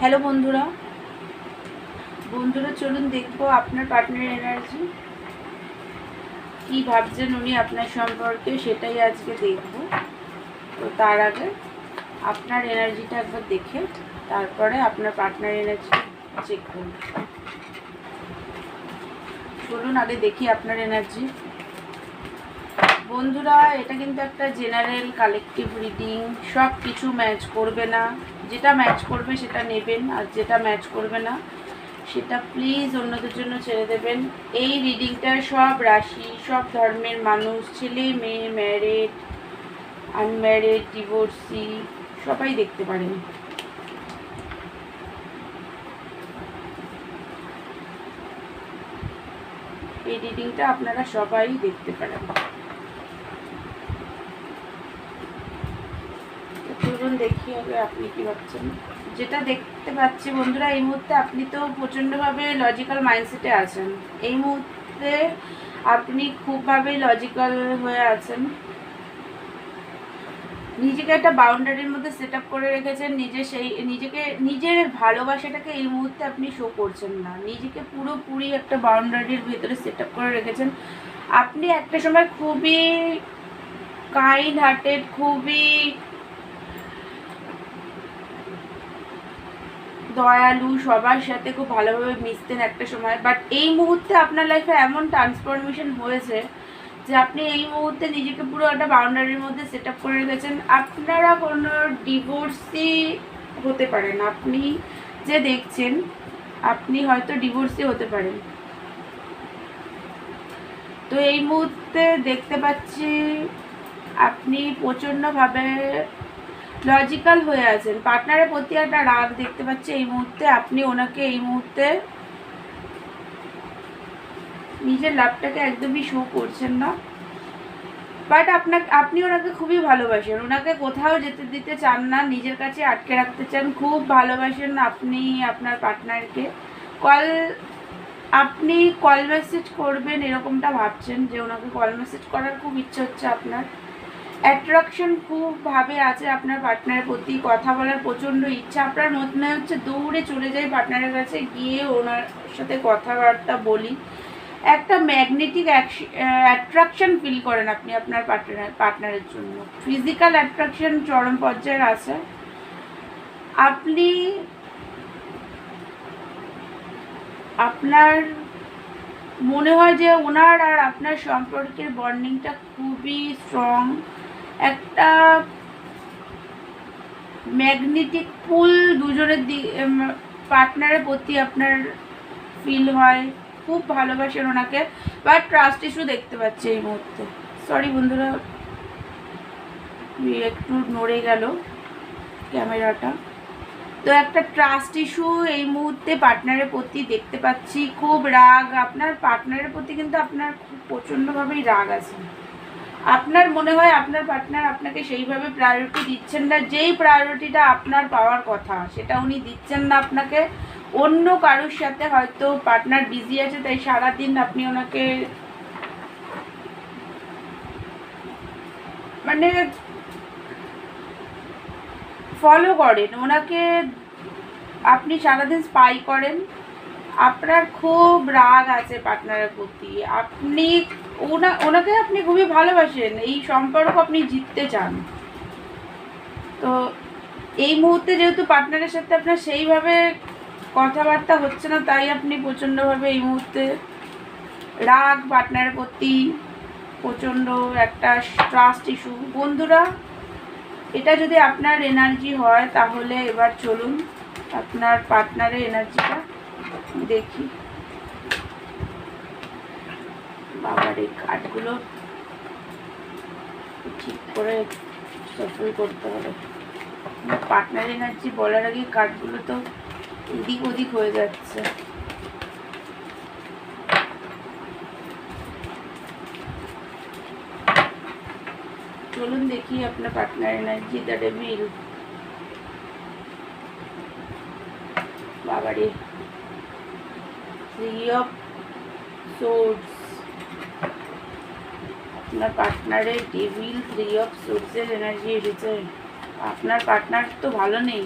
Hello বন্ধুরা। বন্ধুরা, চলুন দেখব আপনার পার্টনার এনার্জি কি ভাবছেন উনি আপনার সম্পর্কে, সেটাই আজকে দেখব। তো তার আগে আপনার এনার্জিটা একবার দেখে, তারপরে আপনার পার্টনার এনার্জি চেক করুন। চলুন আগে দেখি আপনার এনার্জি বন্ধুরা, এটা কিন্তু একটা জেনারেল কালেকটিভ রিডিং সব কিছু ম্যাচ করবে না। যেটা ম্যাচ করবে সেটা নেবেন আর যেটা ম্যাচ করবে না, সেটা প্লিজ অন্যদের জন্য ছেড়ে দেবেন। এই রিডিংটা সব রাশি, সব ধর্মের মানুষ, ছেলে, মেয়ে ম্যারেড আনম্যারেড ডিভোর্সি সবাই দেখতে পারেন। এই রিডিংটা আপনারা সবাই দেখতে পারেন। চলুন দেখি আগে আপনি কি ভাবছেন। যেটা দেখতে পাচ্ছি বন্ধুরা, এই মুহূর্তে আপনি তো প্রচণ্ডভাবে লজিক্যাল মাইন্ডসেটে আছেন। এই মুহূর্তে আপনি খুবভাবে লজিক্যাল হয়ে আছেন। নিজেকে একটা বাউন্ডারির মধ্যে সেট করে রেখেছেন, নিজে সেই, নিজেকে, নিজের ভালোবাসাটাকে এই মুহূর্তে আপনি শো করছেন না। নিজেকে পুরোপুরি একটা বাউন্ডারির ভিতরে সেট করে রেখেছেন। আপনি একটা সময় খুবই কাইন্ড হার্টেড খুবই দয়ালু সবার সাথে খুব ভালোভাবে মিশতেন একটা সময়। বাট এই মুহূর্তে আপনার লাইফে এমন ট্রান্সফরমেশন হয়েছে যে আপনি এই মুহূর্তে নিজেকে পুরো একটা বাউন্ডারির মধ্যে সেট আপ করে রেখেছেন। আপনারা কোনো ডিভোর্সই হতে পারেন। আপনি যে দেখছেন, আপনি হয়তো ডিভোর্সই হতে পারেন। তো এই মুহূর্তে দেখতে পাচ্ছি আপনি প্রচণ্ডভাবে লজিক্যাল হয়ে আছেন। পার্টনারের প্রতি একটা রাগ দেখতে পাচ্ছি এই মুহূর্তে। আপনি ওনাকে এই মুহূর্তে নিজের লাভটাকে একদমই শো করছেন না। বাট আপনাকে, আপনি ওনাকে খুবই ভালোবাসেন। ওনাকে কোথাও যেতে দিতে চান না, নিজের কাছে আটকে রাখতে চান। খুব ভালোবাসেন আপনি, আপনার পার্টনারকে কল আপনি কল মেসেজ করবেন এরকমটা ভাবছেন যে ওনাকে কল মেসেজ করার খুব ইচ্ছে হচ্ছে আপনার। অ্যাট্রাকশন খুব ভাবে আছে আপনার পার্টনারের প্রতি, কথা বলার প্রচণ্ড ইচ্ছা। আপনার মনে হচ্ছে দৌড়ে চলে যাই পার্টনারের কাছে, গিয়ে ওনার সাথে কথাবার্তা বলি। একটা ম্যাগনেটিক অ্যাট্রাকশন ফিল করেন আপনি আপনার পার্টনার পার্টনারের জন্য। ফিজিক্যাল অ্যাট্রাকশন চরম পর্যায়ের আছে। আপনি, আপনার মনে হয় যে ওনার আর আপনার সম্পর্কের বন্ডিংটা খুবই স্ট্রং একটা ম্যাগনেটিক পুল দুজনের দিক পার্টনারের প্রতি আপনার ফিল হয়। খুব ভালোবাসেন ওনাকে। বা ট্রাস্ট ইস্যু দেখতে পাচ্ছি এই মুহূর্তে। সরি বন্ধুরা, একটু নড়ে গেল ক্যামেরাটা। তো একটা ট্রাস্ট ইস্যু এই মুহূর্তে পার্টনারের প্রতি দেখতে পাচ্ছি। খুব রাগ। আপনার পার্টনারের প্রতি কিন্তু আপনার খুব প্রচণ্ডভাবেই রাগ আছে। আপনার মনে হয় আপনার পার্টনার আপনাকে সেইভাবে প্রায়োরিটি দিচ্ছেন না? যেই প্রায়োরিটিটা আপনার পাওয়ার কথা, সেটা উনি দিচ্ছেন না আপনাকে। অন্য কারোর সাথে হয়তো পার্টনার বিজি আছে, তাই সারাদিন আপনি ওনাকে মানে ফলো করেন। ওনাকে আপনি সারাদিন স্পাই করেন। আপনার খুব রাগ আছে পার্টনারের প্রতি। আপনি ওনা, ওনাকে আপনি খুবই ভালোবাসেন, এই সম্পর্ক আপনি জিততে চান। তো এই মুহূর্তে যেহেতু পার্টনারের সাথে আপনার সেইভাবে কথাবার্তা হচ্ছে না, তাই আপনি প্রচণ্ডভাবে এই মুহূর্তে রাগ পার্টনারের প্রতি প্রচণ্ড একটা ট্রাস্ট ইস্যু বন্ধুরা, এটা যদি আপনার এনার্জি হয়, তাহলে এবার চলুন আপনার পার্টনারের এনার্জিটা দেখি। বাবার এই কাঠগুলো ঠিক করে সফল করতে হবে। পার্টনার এনার্জি বলার আগে কাঠগুলো তো এদিক ওদিক হয়ে যাচ্ছে। চলুন দেখি আপনার পার্টনার এনার্জি দ্য ডেভিল বাবারে। থ্রি অফ সোর্স আপনার পার্টনারের ডেভিল থ্রি অফ সোর্সের এনার্জি এসেছে। আপনার পার্টনার তো ভালো নেই।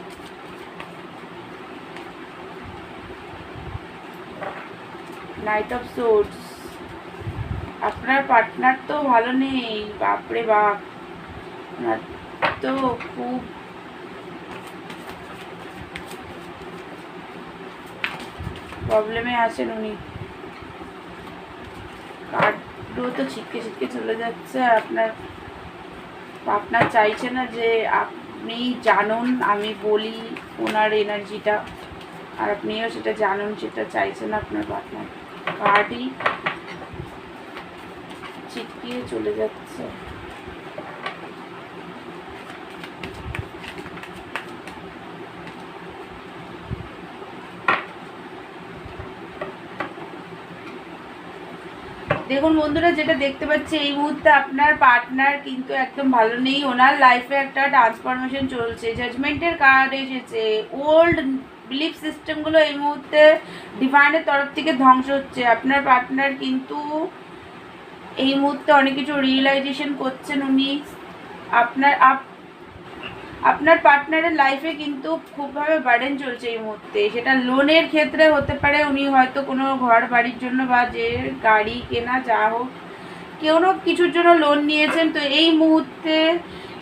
নাইট অফ সোর্স আপনার পার্টনার তো ভালো নেই। বাপরে বাপ। তো খুব প্রবলেমে আসেন উনি। কার্ড কার্ডও তো ছিটকে ছিটকে চলে যাচ্ছে। আপনার আপনার চাইছে না যে আপনি জানুন, আমি বলি ওনার এনার্জিটা। আর আপনিও সেটা জানুন, সেটা চাইছেন আপনার পার্টনার কার্ডই ছিটকিয়ে চলে যাচ্ছে। দেখুন বন্ধুরা, যেটা দেখতে পাচ্ছি, এই মুহূর্তে আপনার পার্টনার কিন্তু একদম ভালো নেই। ওনার লাইফে একটা ট্রান্সফরমেশন চলছে। জাজমেন্টের কার্ড এসেছে। ওল্ড বিলিফ সিস্টেমগুলো এই মুহূর্তে ডিভাইনের তরফ থেকে ধ্বংস হচ্ছে। আপনার পার্টনার কিন্তু এই মুহূর্তে অনেক কিছু রিয়েলাইজেশন করছেন উনি। আপনার আপ আপনার পার্টনারের লাইফে কিন্তু খুবভাবে বার্ডেন চলছে এই মুহূর্তে। সেটা লোনের ক্ষেত্রে হতে পারে, উনি হয়তো কোনো ঘর বাড়ির জন্য বা যে গাড়ি কেনা, যা হোক, কেউ না কিছুর জন্য লোন নিয়েছেন। তো এই মুহূর্তে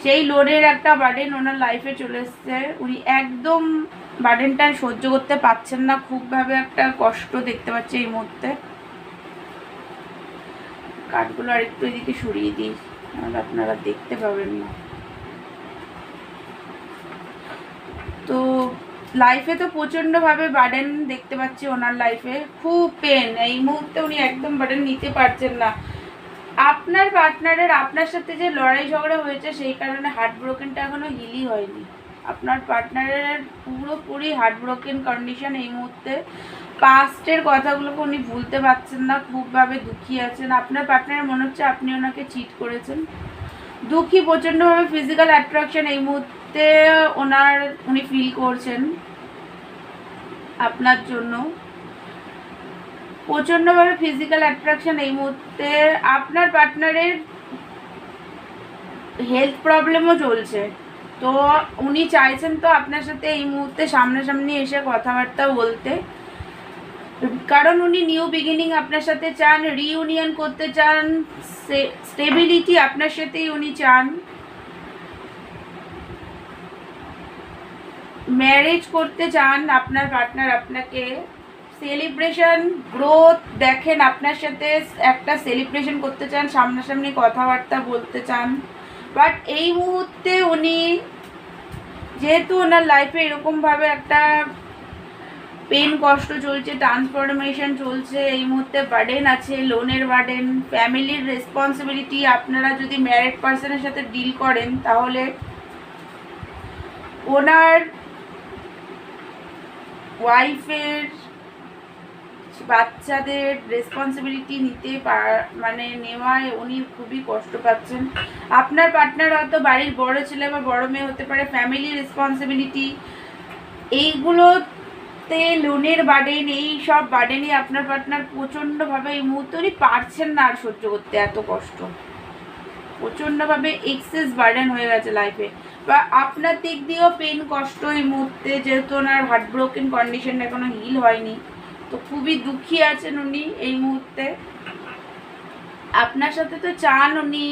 সেই লোনের একটা বার্ডেন ওনার লাইফে চলে এসছে। উনি একদম বার্ডেনটা সহ্য করতে পারছেন না। খুবভাবে একটা কষ্ট দেখতে পাচ্ছে এই মুহূর্তে। কাঠগুলো আরেকটু এদিকে সরিয়ে দিই আপনারা দেখতে পাবেন। না তো লাইফে তো প্রচণ্ডভাবে বার্ডেন দেখতে পাচ্ছি ওনার লাইফে খুব পেন এই মুহূর্তে উনি একদম বার্ডেন নিতে পারছেন না। আপনার পার্টনারের আপনার সাথে যে লড়াই ঝগড়া হয়েছে, সেই কারণে হার্ট ব্রোকেনটা এখনও হিলই হয়নি। আপনার পার্টনারের পুরোপুরি হার্ট ব্রোকেন কন্ডিশন এই মুহূর্তে। পাস্টের কথাগুলোকে উনি ভুলতে পারছেন না, খুবভাবে দুঃখী আছেন। আপনার পার্টনারের মনে হচ্ছে আপনি ওনাকে চিট করেছেন। দুঃখী, প্রচণ্ডভাবে ফিজিক্যাল অ্যাট্রাকশন এই মুহূর্তে। ওনার, উনি ফিল করছেন আপনার জন্য। প্রচণ্ডভাবে ফিজিক্যাল অ্যাট্রাকশন এই মুহূর্তে। আপনার পার্টনারের হেলথ প্রবলেমও চলছে। তো উনি চাইছেন তো আপনার সাথে এই মুহূর্তে সামনাসামনি এসে কথাবার্তা বলতে। কারণ উনি নিউ বিগিনিং আপনার সাথে চান রিইউনিয়ন করতে চান স্টেবিলিটি আপনার সাথেই উনি চান। ম্যারেজ করতে চান আপনার পার্টনার আপনাকে সেলিব্রেশন গ্রোথ দেখেন আপনার সাথে একটা সেলিব্রেশন করতে চান, সামনাসামনি কথাবার্তা বলতে চান। বাট এই মুহূর্তে উনি, যেহেতু ওনার লাইফে এরকমভাবে একটা পেন কষ্ট চলছে ট্রান্সফরমেশন চলছে, এই মুহূর্তে বার্ডেন আছে লোনের বার্ডেন ফ্যামিলির রেসপন্সিবিলিটি আপনারা যদি ম্যারিড পার্সনের সাথে ডিল করেন, তাহলে ওনার ওয়াইফের বাচ্চাদের রেসপন্সিবিলিটি নিতে মানে নেওয়ায় উনি খুবই কষ্ট পাচ্ছেন। আপনার পার্টনার হয়তো বাড়ির বড় ছেলে বা বড় মেয়ে হতে পারে ফ্যামিলি রেসপন্সিবিলিটি এইগুলোতে লোনের বার্ডেন এই সব বার্ডেনই আপনার পার্টনার প্রচণ্ডভাবে এই মুহূর্তে উনি পারছেন না আর সহ্য করতে, এত কষ্ট। প্রচণ্ডভাবে এক্সেস বার্ডেন হয়ে গেছে লাইফে বা আপনার দিক দিয়েও পেন কষ্ট এই মুহূর্তে, যেহেতু ওনার হার্ট ব্রোকেন কন্ডিশন এখনও হিল হয়নি, তো খুবই দুঃখী আছেন উনি এই মুহূর্তে। আপনার সাথে তো চান উনি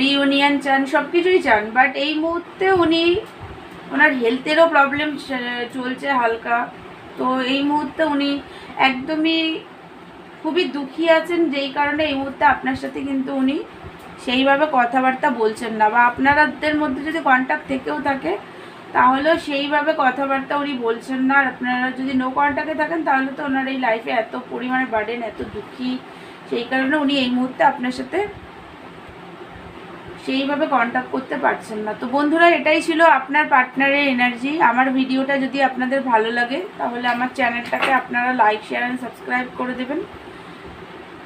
রিউনিয়ন চান সব কিছুই চান বাট এই মুহূর্তে উনি, ওনার হেলথেরও প্রবলেম চলছে হালকা। তো এই মুহূর্তে উনি একদমই খুবই দুঃখী আছেন, যেই কারণে এই মুহূর্তে আপনার সাথে কিন্তু উনি সেইভাবে কথাবার্তা বলছেন না। বা আপনারাদের মধ্যে যদি কন্ট্যাক্ট থেকেও থাকে, তাহলেও সেইভাবে কথাবার্তা উনি বলছেন না। আর আপনারা যদি নো কন্ট্যাক্টে থাকেন, তাহলে তো ওনার এই লাইফে এত পরিমাণে বার্ডেন এত দুঃখী। সেই কারণে উনি এই মুহূর্তে আপনার সাথে সেইভাবে কন্ট্যাক্ট করতে পারছেন না। তো বন্ধুরা, এটাই ছিল আপনার পার্টনারের এনার্জি আমার ভিডিওটা যদি আপনাদের ভালো লাগে, তাহলে আমার চ্যানেলটাকে আপনারা লাইক শেয়ার অ্যান্ড সাবস্ক্রাইব করে দেবেন।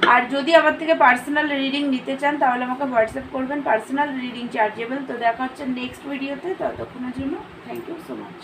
আর যদি আমার থেকে পার্সোনাল রিডিং নিতে চান, তাহলে আমাকে হোয়াটসঅ্যাপ করবেন পার্সোনাল রিডিং চার্জেবল তো দেখা হচ্ছে নেক্সট ভিডিওতে ততক্ষণের জন্য থ্যাংক ইউ সো মাচ